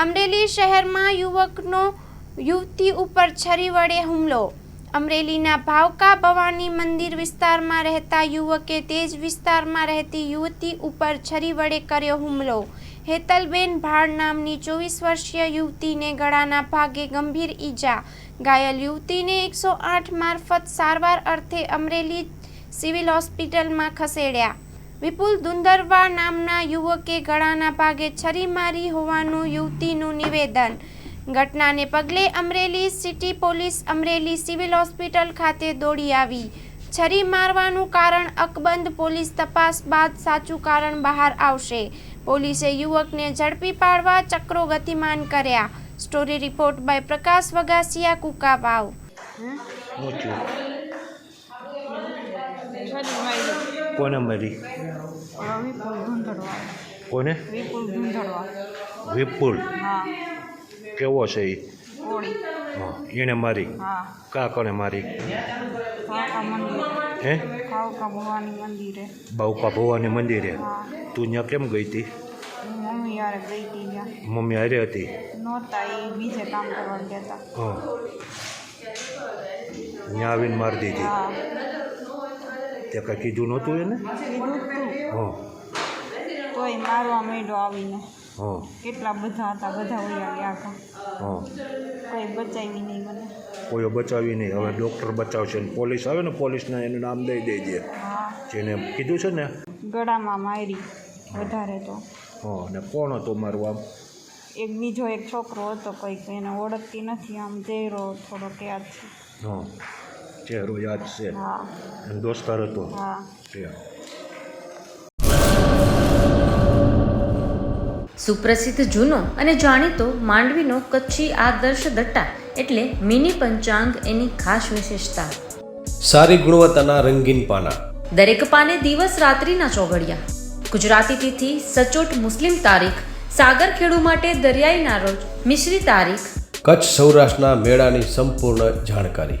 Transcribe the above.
અમરેલી શહેરમાં યુવકનો યુવતી ઉપર છરી વડે હુમલો. અમરેલીના ભાવકા ભવાની મંદિર વિસ્તારમાં રહેતા યુવકે તે જ વિસ્તારમાં રહેતી યુવતી ઉપર છરી વડે કર્યો હુમલો. હેતલબેન ભાડ નામની ચોવીસ વર્ષીય યુવતીને ગળાના ભાગે ગંભીર ઈજા. ઘાયલ યુવતીને એકસો આઠ મારફત સારવાર અર્થે અમરેલી સિવિલ હોસ્પિટલમાં ખસેડ્યા. વિપુલ દુંદરવા નામના યુવકે ગળાના ભાગે છરી મારી હોવાનું યુવતીનું નિવેદન. ઘટનાને પગલે Amreli city police Amreli civil hospital ખાતે દોડી આવી. છરી મારવાનું કારણ અકબંધ પોલીસ તપાસ બાદ સાચું કારણ બહાર આવશે. પોલીસે યુવકને ઝડપી પાડવા ચક્રો ગતિમાન કર્યા. Story report by Prakash Vagasiya Kukavav. કોને મારી કોને? વિપુલ કેવો છે એ એણે મારી? કાકોને કા કોને મારી? હે? કાકા ભવાની મંદિરે. બાઉકા ભવાની મંદિરે? તું ત્યાં કેમ ગઈ હતી મમ્મી હારે હતી? ત્યાં આવીને મારી દીધી? તે કાંઈ કીધું નહોતું એને? હા. તોય મારવા માંડ્યો આવીને હા. કેટલા બધા હતા બધા હોય હતા. હા. કોઈ બચાવી નહીં મને. કોઈ બચાવી નહીં. હવે ડૉક્ટર બચાવશે ને પોલીસ આવે ને પોલીસને એનું નામ દઈ દેજે. જેને કીધું છે ને? ગળામાં મારી વધારે તો. હા ને કોણ હતો મારું આમ? એક બીજો એક છોકરો હતો કંઈક એને ઓળખતી નથી આમ ચહેરો થોડો ક્યાં છે. હા. ચહેરો યાદ છે દોસ્તાર હતો સુપ્રસિદ્ધ જૂનો અને જાણીતો માંડવીનો કચ્છી આદર્શ દટ્ટા એટલે મિની પંચાંગ એની ખાસ વિશેષતા. સારી ગુણવત્તાના રંગીન પાના. દરેક પાને દિવસ રાત્રિના ચોઘડિયા. ગુજરાતી તિથિ સચોટ મુસ્લિમ તારીખ સાગર ખેડુ માટે દરિયાઈના રોજ મિશ્રી તારીખ. કચ્છ સૌરાષ્ટ્રના મેળાની સંપૂર્ણ જાણકારી.